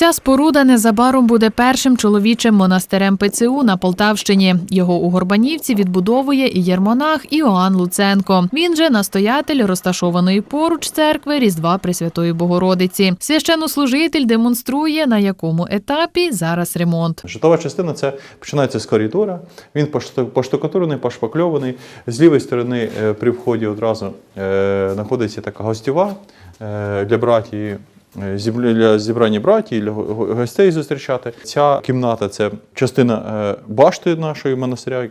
Ця споруда незабаром буде першим чоловічим монастирем ПЦУ на Полтавщині. Його у Горбанівці відбудовує і єрмонах Іоанн Луценко. Він же настоятель розташованої поруч церкви Різдва Пресвятої Богородиці. Священнослужитель демонструє, на якому етапі зараз ремонт. Житлова частина це починається з коридора. Він поштукатурений, пошпакльований. З лівої сторони е, при вході одразу е, знаходиться така гостьова е, для братії. Е, Для зібрання братії, для го- го- гостей зустрічати. Ця кімната це частина е, башти нашої монастиря.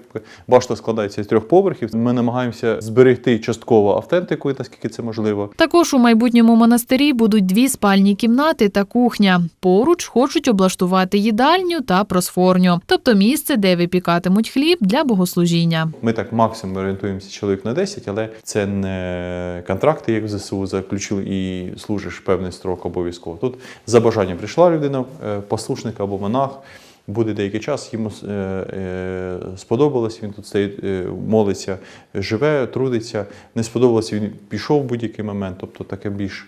Башта складається з трьох поверхів. Ми намагаємося зберегти частково автентику, наскільки це можливо. Також у майбутньому монастирі будуть дві спальні кімнати та кухня. Поруч хочуть облаштувати їдальню та просфорню, тобто місце, де випікатимуть хліб для богослужіння. Ми так максимум орієнтуємося чоловік на 10, але це не контракти, як в ЗСУ заключили і служиш певний строк обов'язково. Тут за бажанням прийшла людина, е, послушник або монах. Буде деякий час, йому е, е, сподобалось, він тут стоїть, молиться, живе, трудиться. Не сподобалось, він пішов в будь-який момент. Тобто таке більш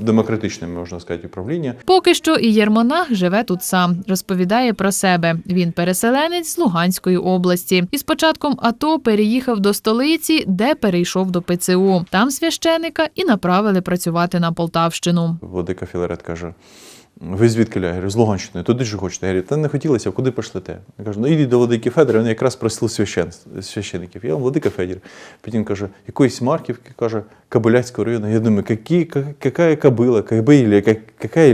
демократичне, можна сказати, управління. Поки що і Єрмонах живе тут сам. Розповідає про себе. Він переселенець з Луганської області. І з початком АТО переїхав до столиці, де перейшов до ПЦУ. Там священика і направили працювати на Полтавщину. Владика Філарет каже: ви звідки Я говорю, з Луганщини, туди ж хочете. Я говорю, та не хотілося, куди пошлете? Я кажу, ну ідіть до Владики Федора, він якраз просив священ, священиків. Я Владика Федір. Потім каже, якоїсь Марківки, каже, Кабиляцького району. Я думаю, які, ка- яка кабила, яка,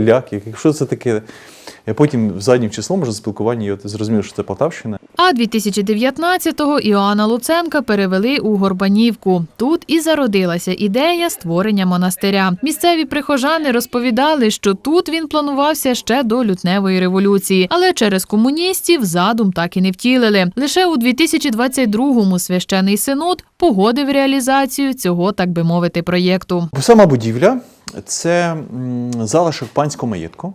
ляк, що це таке? Я потім заднім числом вже спілкування я зрозумів, що це Полтавщина. А 2019-го Іоанна Луценка перевели у Горбанівку. Тут і зародилася ідея створення монастиря. Місцеві прихожани розповідали, що тут він планувався ще до лютневої революції, але через комуністів задум так і не втілили. Лише у 2022-му священий синод погодив реалізацію цього, так би мовити, проєкту. Сама будівля це залишок панського маєтку.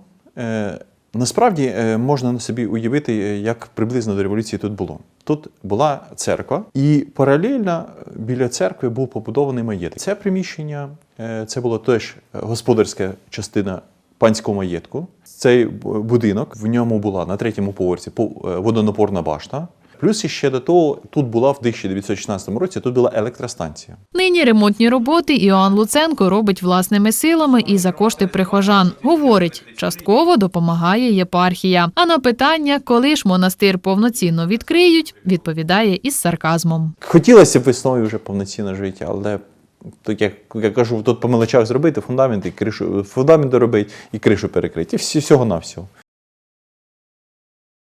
Е, Насправді е, можна на собі уявити, е, як приблизно до революції тут було. Тут була церква, і паралельно біля церкви був побудований маєток. Це приміщення е, це була теж господарська частина панського маєтку. Цей будинок в ньому була на третьому поверсі по- е, водонапорна башта. Плюс ще до того тут була в 1916 році тут була електростанція. Нині ремонтні роботи Іоанн Луценко робить власними силами і за кошти прихожан. Говорить, частково допомагає єпархія. А на питання, коли ж монастир повноцінно відкриють, відповідає із сарказмом. Хотілося б весною вже повноцінне життя, але так як я кажу, тут по мелочах зробити фундамент і кришу, фундамент доробити і кришу перекрити. І всі- всього на всього.